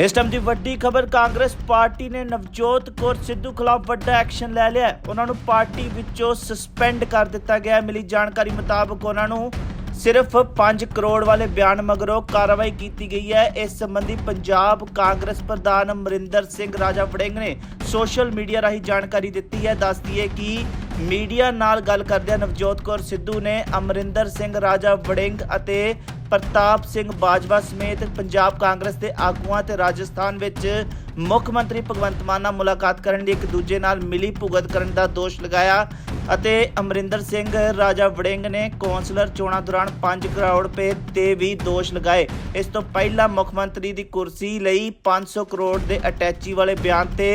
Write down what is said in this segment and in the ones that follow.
ਇਸ ਟਾਈਮ ਦੀ ਵੱਡੀ ਖਬਰ, ਕਾਂਗਰਸ ਪਾਰਟੀ ਨੇ ਨਵਜੋਤ ਕੌਰ ਸਿੱਧੂ ਖਿਲਾਫ ਵੱਡਾ ਐਕਸ਼ਨ ਲੈ ਲਿਆ ਉਹਨਾਂ ਨੂੰ ਪਾਰਟੀ ਵਿੱਚੋਂ ਸਸਪੈਂਡ ਕਰ ਦਿੱਤਾ ਗਿਆ ਹੈ। ਮਿਲੀ ਜਾਣਕਾਰੀ ਮੁਤਾਬਕ ਉਹਨਾਂ ਨੂੰ ਸਿਰਫ 5 ਕਰੋੜ ਵਾਲੇ ਬਿਆਨ ਮਗਰੋਂ ਕਾਰਵਾਈ ਕੀਤੀ ਗਈ ਹੈ। ਇਸ ਸੰਬੰਧੀ ਪੰਜਾਬ ਕਾਂਗਰਸ ਪ੍ਰਧਾਨ ਅਮਰਿੰਦਰ ਸਿੰਘ ਰਾਜਾ ਵੜਿੰਗ ਨੇ ਸੋਸ਼ਲ ਮੀਡੀਆ ਰਾਹੀਂ ਜਾਣਕਾਰੀ ਦਿੱਤੀ ਹੈ। ਦੱਸਦੀ ਹੈ ਕਿ ਮੀਡੀਆ ਨਾਲ ਗੱਲ ਕਰਦਿਆਂ ਨਵਜੋਤ ਕੌਰ ਸਿੱਧੂ ਨੇ ਅਮਰਿੰਦਰ ਸਿੰਘ ਰਾਜਾ ਵੜਿੰਗ ਅਤੇ ਪ੍ਰਤਾਪ ਸਿੰਘ ਬਾਜਵਾ ਸਮੇਤ ਪੰਜਾਬ ਕਾਂਗਰਸ ਦੇ ਆਗੂਆਂ ਤੇ ਰਾਜਸਥਾਨ ਵਿੱਚ ਮੁੱਖ ਮੰਤਰੀ ਭਗਵੰਤ ਮਾਨ ਨਾਲ ਮੁਲਾਕਾਤ ਕਰਨ ਲਈ ਇੱਕ ਦੂਜੇ ਨਾਲ ਮਿਲੀ ਭੁਗਤ ਕਰਨ ਦਾ ਦੋਸ਼ ਲਗਾਇਆ ਅਤੇ ਅਮਰਿੰਦਰ ਸਿੰਘ, ਰਾਜਾ ਵੜਿੰਗ ਨੇ ਕੌਂਸਲਰ ਚੋਣਾਂ ਦੌਰਾਨ 5 ਕਰੋੜ ਰੁਪਏ ਤੇ ਵੀ ਦੋਸ਼ ਲਗਾਏ। ਇਸ ਤੋਂ ਪਹਿਲਾਂ ਮੁੱਖ ਮੰਤਰੀ ਦੀ ਕੁਰਸੀ ਲਈ 500 ਕਰੋੜ ਦੇ ਅਟੈਚੀ ਵਾਲੇ ਬਿਆਨ ਤੇ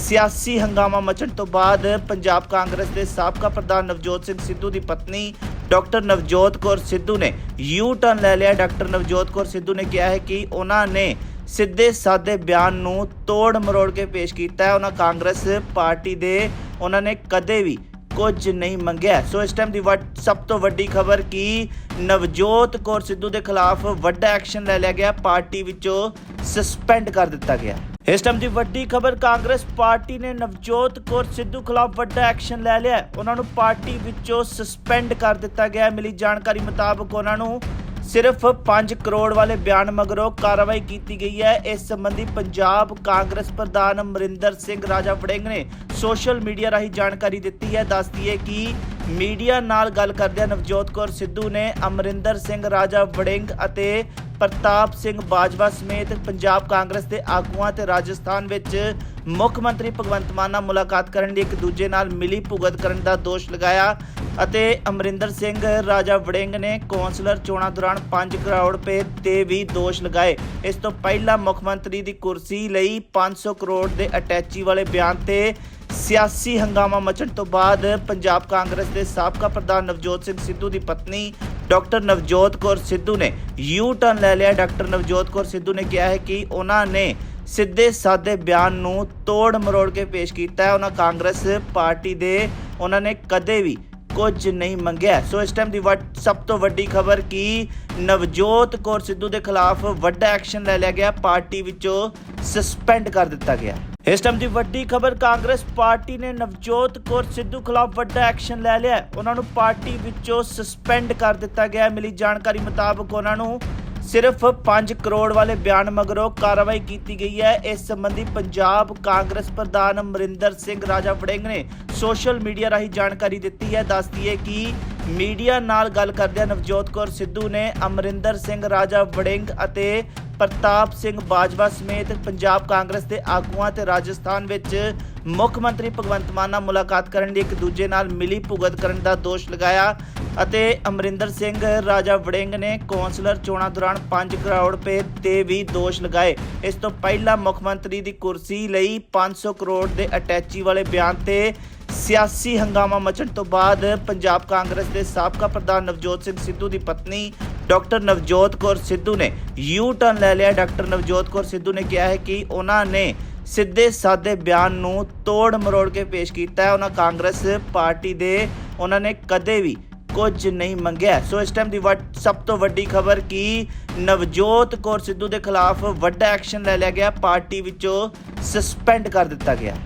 ਸਿਆਸੀ ਹੰਗਾਮਾ ਮਚਣ ਤੋਂ ਬਾਅਦ ਪੰਜਾਬ ਕਾਂਗਰਸ ਦੇ ਸਾਬਕਾ ਪ੍ਰਧਾਨ ਨਵਜੋਤ ਸਿੰਘ ਸਿੱਧੂ ਦੀ ਪਤਨੀ ਡਾਕਟਰ ਨਵਜੋਤ ਕੌਰ ਸਿੱਧੂ ਨੇ ਯੂ ਟਰਨ ਲੈ ਲਿਆ। ਡਾਕਟਰ ਨਵਜੋਤ ਕੌਰ ਸਿੱਧੂ ਨੇ ਕਿਹਾ ਹੈ ਕਿ ਉਹਨਾਂ ਨੇ ਸਿੱਧੇ ਸਾਦੇ ਬਿਆਨ ਨੂੰ ਤੋੜ ਮਰੋੜ ਕੇ ਪੇਸ਼ ਕੀਤਾ ਹੈ। ਉਹਨਾਂ ਕਾਂਗਰਸ ਪਾਰਟੀ ਦੇ ਉਹਨਾਂ ਨੇ ਕਦੇ ਵੀ ਕੁਝ ਨਹੀਂ ਮੰਗਿਆ। ਸੋ ਇਸ ਟਾਈਮ ਦੀ ਵੱਡ- ਸਭ ਤੋਂ ਵੱਡੀ ਖਬਰ ਕਿ ਨਵਜੋਤ ਕੌਰ ਸਿੱਧੂ ਦੇ ਖਿਲਾਫ ਵੱਡਾ ਐਕਸ਼ਨ ਲੈ ਲਿਆ ਗਿਆ। ਪਾਰਟੀ ਵਿੱਚੋਂ ਸਸਪੈਂਡ ਕਰ ਦਿੱਤਾ ਗਿਆ। ਇਸ ਟਾਈਮ ਦੀ ਵੱਡੀ ਖਬਰ, ਕਾਂਗਰਸ ਪਾਰਟੀ ਨੇ ਨਵਜੋਤ ਕੌਰ ਸਿੱਧੂ ਖਿਲਾਫ ਵੱਡਾ ਐਕਸ਼ਨ ਲੈ ਲਿਆ ਉਹਨਾਂ ਨੂੰ ਪਾਰਟੀ ਵਿੱਚੋਂ ਸਸਪੈਂਡ ਕਰ ਦਿੱਤਾ ਗਿਆ ਹੈ। ਮਿਲੀ ਜਾਣਕਾਰੀ ਮੁਤਾਬਕ ਉਹਨਾਂ ਨੂੰ ਸਿਰਫ 5 ਕਰੋੜ ਵਾਲੇ ਬਿਆਨ ਮਗਰੋਂ ਕਾਰਵਾਈ ਕੀਤੀ ਗਈ ਹੈ। ਇਸ ਸੰਬੰਧੀ ਪੰਜਾਬ ਕਾਂਗਰਸ ਪ੍ਰਧਾਨ ਅਮਰਿੰਦਰ ਸਿੰਘ ਰਾਜਾ ਵੜਿੰਗ ਨੇ ਸੋਸ਼ਲ ਮੀਡੀਆ ਰਾਹੀਂ ਜਾਣਕਾਰੀ ਦਿੱਤੀ ਹੈ। ਦੱਸਦੀ ਹੈ ਕਿ ਮੀਡੀਆ ਨਾਲ ਗੱਲ ਕਰਦਿਆਂ ਨਵਜੋਤ ਕੌਰ ਸਿੱਧੂ ਨੇ ਅਮਰਿੰਦਰ ਸਿੰਘ, ਰਾਜਾ ਵੜਿੰਗ ਅਤੇ ਪ੍ਰਤਾਪ ਸਿੰਘ ਬਾਜਵਾ ਸਮੇਤ ਪੰਜਾਬ ਕਾਂਗਰਸ ਦੇ ਆਗੂਆਂ ਤੇ ਰਾਜਸਥਾਨ ਵਿੱਚ ਮੁੱਖ ਮੰਤਰੀ ਭਗਵੰਤ ਮਾਨ ਨਾਲ ਮੁਲਾਕਾਤ ਕਰਨ ਲਈ ਇੱਕ ਦੂਜੇ ਨਾਲ ਮਿਲੀ ਭੁਗਤ ਕਰਨ ਦਾ ਦੋਸ਼ ਲਗਾਇਆ ਅਤੇ ਅਮਰਿੰਦਰ ਸਿੰਘ, ਰਾਜਾ ਵੜਿੰਗ ਨੇ ਕੌਂਸਲਰ ਚੋਣਾਂ ਦੌਰਾਨ 5 ਕਰੋੜ ਰੁਪਏ ਤੇ ਵੀ ਦੋਸ਼ ਲਗਾਏ। ਇਸ ਤੋਂ ਪਹਿਲਾਂ ਮੁੱਖ ਮੰਤਰੀ ਦੀ ਕੁਰਸੀ ਲਈ 500 ਕਰੋੜ ਦੇ ਅਟੈਚੀ ਵਾਲੇ ਬਿਆਨ ਤੇ ਸਿਆਸੀ ਹੰਗਾਮਾ ਮਚਣ ਤੋਂ ਬਾਅਦ ਪੰਜਾਬ ਕਾਂਗਰਸ ਦੇ ਸਾਬਕਾ ਪ੍ਰਧਾਨ ਨਵਜੋਤ ਸਿੰਘ ਸਿੱਧੂ ਦੀ ਪਤਨੀ ਡਾਕਟਰ ਨਵਜੋਤ ਕੌਰ ਸਿੱਧੂ ਨੇ ਯੂ ਟਰਨ ਲੈ ਲਿਆ। ਡਾਕਟਰ ਨਵਜੋਤ ਕੌਰ ਸਿੱਧੂ ਨੇ ਕਿਹਾ ਹੈ ਕਿ ਉਹਨਾਂ ਨੇ ਸਿੱਧੇ ਸਾਦੇ ਬਿਆਨ ਨੂੰ ਤੋੜ ਮਰੋੜ ਕੇ ਪੇਸ਼ ਕੀਤਾ ਹੈ। ਉਹਨਾਂ ਕਾਂਗਰਸ ਪਾਰਟੀ ਦੇ ਉਹਨਾਂ ਨੇ ਕਦੇ ਵੀ ਕੁਝ ਨਹੀਂ ਮੰਗਿਆ। ਸੋ ਇਸ ਟਾਈਮ ਦੀ ਵੱਡ- ਸਭ ਤੋਂ ਵੱਡੀ ਖਬਰ ਕਿ ਨਵਜੋਤ ਕੌਰ ਸਿੱਧੂ ਦੇ ਖਿਲਾਫ ਵੱਡਾ ਐਕਸ਼ਨ ਲੈ ਲਿਆ ਗਿਆ। ਪਾਰਟੀ ਵਿੱਚੋਂ ਸਸਪੈਂਡ ਕਰ ਦਿੱਤਾ ਗਿਆ। ਇਸ ਟਾਈਮ ਦੀ ਵੱਡੀ ਖਬਰ, ਕਾਂਗਰਸ ਪਾਰਟੀ ਨੇ ਨਵਜੋਤ ਕੌਰ ਸਿੱਧੂ ਖਿਲਾਫ ਵੱਡਾ ਐਕਸ਼ਨ ਲੈ ਲਿਆ ਉਹਨਾਂ ਨੂੰ ਪਾਰਟੀ ਵਿੱਚੋਂ ਸਸਪੈਂਡ ਕਰ ਦਿੱਤਾ ਗਿਆ ਮਿਲੀ ਜਾਣਕਾਰੀ ਮੁਤਾਬਕ ਉਹਨਾਂ ਨੂੰ ਸਿਰਫ 5 ਕਰੋੜ ਵਾਲੇ ਬਿਆਨ ਮਗਰੋਂ ਕਾਰਵਾਈ ਕੀਤੀ ਗਈ ਹੈ। ਇਸ ਸੰਬੰਧੀ ਪੰਜਾਬ ਕਾਂਗਰਸ ਪ੍ਰਧਾਨ ਅਮਰਿੰਦਰ ਸਿੰਘ ਰਾਜਾ ਵੜਿੰਗ ਨੇ ਸੋਸ਼ਲ ਮੀਡੀਆ ਰਾਹੀਂ ਜਾਣਕਾਰੀ ਦਿੱਤੀ ਹੈ। ਦੱਸਦੀ ਹੈ ਕਿ ਮੀਡੀਆ ਨਾਲ ਗੱਲ ਕਰਦਿਆਂ ਨਵਜੋਤ ਕੌਰ ਸਿੱਧੂ ਨੇ ਅਮਰਿੰਦਰ ਸਿੰਘ ਰਾਜਾ ਵੜਿੰਗ ਅਤੇ ਪ੍ਰਤਾਪ ਸਿੰਘ ਬਾਜਵਾ ਸਮੇਤ ਪੰਜਾਬ ਕਾਂਗਰਸ ਦੇ ਆਗੂਆਂ ਤੇ ਰਾਜਸਥਾਨ ਵਿੱਚ ਮੁੱਖ ਮੰਤਰੀ ਭਗਵੰਤ ਮਾਨ ਨਾਲ ਮੁਲਾਕਾਤ ਕਰਨ ਲਈ ਇੱਕ ਦੂਜੇ ਨਾਲ ਮਿਲੀ ਭੁਗਤ ਕਰਨ ਦਾ ਦੋਸ਼ ਲਗਾਇਆ ਅਤੇ ਅਮਰਿੰਦਰ ਸਿੰਘ ਰਾਜਾ ਵੜਿੰਗ ਨੇ ਕੌਂਸਲਰ ਚੋਣਾਂ ਦੌਰਾਨ 5 ਕਰੋੜ ਰੁਪਏ ਤੇ ਵੀ ਦੋਸ਼ ਲਗਾਏ। ਇਸ ਤੋਂ ਪਹਿਲਾਂ ਮੁੱਖ ਮੰਤਰੀ ਦੀ ਕੁਰਸੀ ਲਈ 500 ਕਰੋੜ ਦੇ ਅਟੈਚੀ ਵਾਲੇ ਬਿਆਨ ਤੇ ਸਿਆਸੀ ਹੰਗਾਮਾ ਮਚਣ ਤੋਂ ਬਾਅਦ ਪੰਜਾਬ ਕਾਂਗਰਸ ਦੇ ਸਾਬਕਾ ਪ੍ਰਧਾਨ ਨਵਜੋਤ ਸਿੰਘ ਸਿੱਧੂ ਦੀ ਪਤਨੀ ਡਾਕਟਰ ਨਵਜੋਤ ਕੌਰ ਸਿੱਧੂ ਨੇ ਯੂ ਟਰਨ ਲੈ ਲਿਆ। ਡਾਕਟਰ ਨਵਜੋਤ ਕੌਰ ਸਿੱਧੂ ਨੇ ਕਿਹਾ ਹੈ ਕਿ ਉਹਨਾਂ ਨੇ ਸਿੱਧੇ ਸਾਦੇ ਬਿਆਨ ਨੂੰ ਤੋੜ ਮਰੋੜ ਕੇ ਪੇਸ਼ ਕੀਤਾ ਹੈ। ਉਹਨਾਂ ਕਾਂਗਰਸ ਪਾਰਟੀ ਦੇ ਉਹਨਾਂ ਨੇ ਕਦੇ ਵੀ ਕੁਝ ਨਹੀਂ ਮੰਗਿਆ। ਸੋ ਇਸ ਟਾਈਮ ਦੀ ਵੱਡ- ਸਭ ਤੋਂ ਵੱਡੀ ਖਬਰ ਕਿ ਨਵਜੋਤ ਕੌਰ ਸਿੱਧੂ ਦੇ ਖਿਲਾਫ ਵੱਡਾ ਐਕਸ਼ਨ ਲੈ ਲਿਆ ਗਿਆ। ਪਾਰਟੀ ਵਿੱਚੋਂ ਸਸਪੈਂਡ ਕਰ ਦਿੱਤਾ ਗਿਆ।